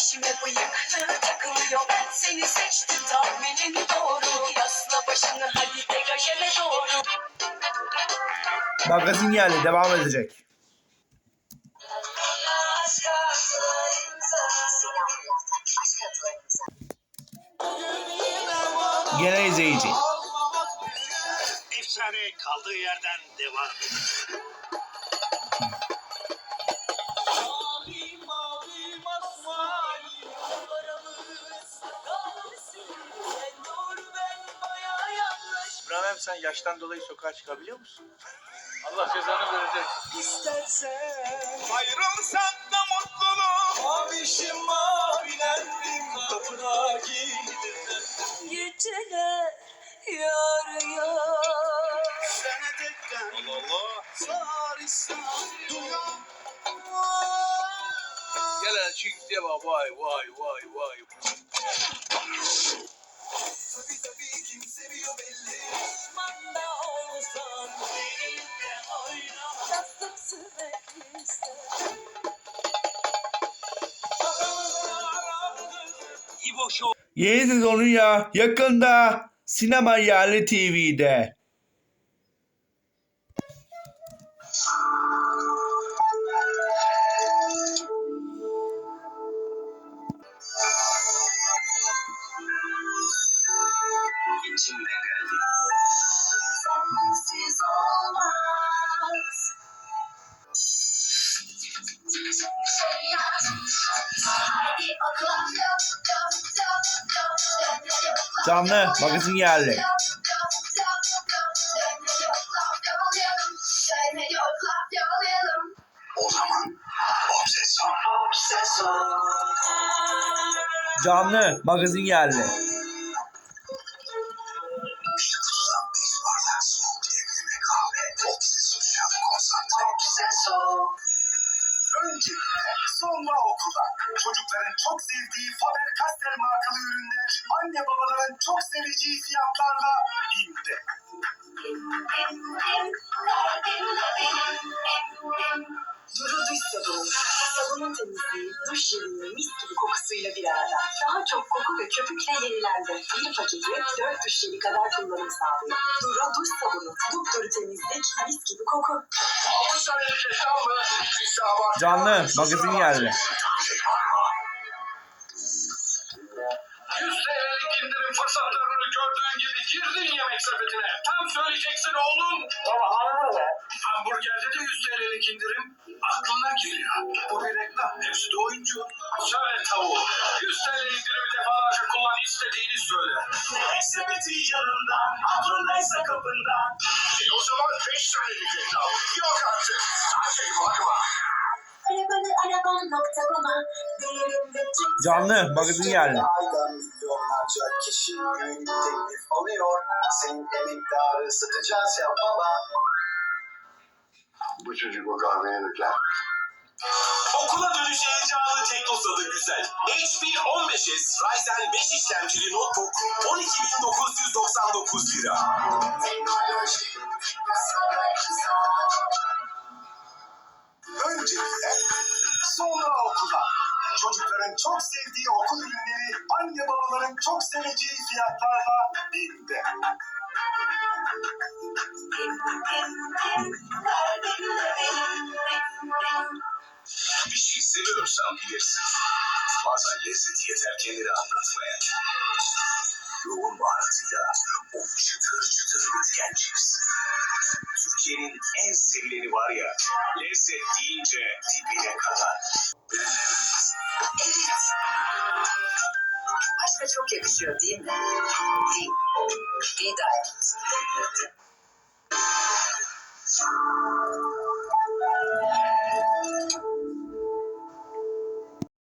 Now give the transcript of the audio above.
Peşime bıyıklı takılıyor seni seçtim tahminin doğru Yasla başını hadi degajeme doğru Magazin yerli devam edecek. Gene izleyici. Efsane kaldığı yerden devam. İbrahim sen yaştan dolayı sokağa çıkabiliyor musun? Allah cezanı verecek. İstersen ayrılsam da mutluluk Mavişim mavilendim Kapına giydim Geceler yar yar Sana tekrar Allah. sarışsam Duyam Gel hele diye bak vay vay vay vay. Tabii tabii kim seviyor belli Manda olsan benimle oyna Yastık sürekli ister İbo Show. Yeni sezonu ya yakında Sinema Yerli TV'de. Canlı magazin yerli. O zaman obsesyon Canlı magazin yerli. Öncelikle sonra okulda çocukların çok sevdiği Faber-Castell markalı ürünler anne babaların çok seveceği fiyatlarla BİM'de. Duru duş sabunu. Sabunun temizliği, duş jelinin mis gibi kokusuyla bir arada. Daha çok koku ve köpükle yenilendi. Bir paketi 4 duş jeli kadar kullanım sağlıyor. Duru duş sabunu. Dupduru temizlik, mis gibi koku. Canlı magazin indirim fırsatlarını gördüğün gibi girdin yemek sepetine. Tam söyleyeceksin oğlum. Baba anlamadı. Hamburgerde de 100 TL'lik indirim aklına geliyor. Bu bir reklam. Hepsi de oyuncu. Söyle tavuğu. 100 TL indirimi defalarca kullan istediğini söyle. Sepeti yanında. Aklındaysa kapında. E o zaman 5 TL'lik reklam. Yok artık. Sadece bakma. Arabanı değerinde Canlı magazin yerli. Aydan milyonlarca kişi büyük teklif alıyor. Senin emektarı satacağız ya baba. Bu çocuk o kahveye döker. Okula dönüş heyecanı Teknosa'da güzel. HP 15S Ryzen 5 işlemcili notebook 12.999 lira. Öncelikle sonra okula. Çocukların çok sevdiği okul ürünleri anne babaların çok seveceği fiyatlarla BİM'de. Bir şey seviyorsan bilirsin. Bazen lezzeti yeter kendini anlatmaya. Yoğun baharatıyla o çıtır çıtır üçgen cips. Türkiye'nin en sevileni var ya, lezzet deyince dibine kadar. Aşka çok yakışıyor değil mi? Değil. Değil daim.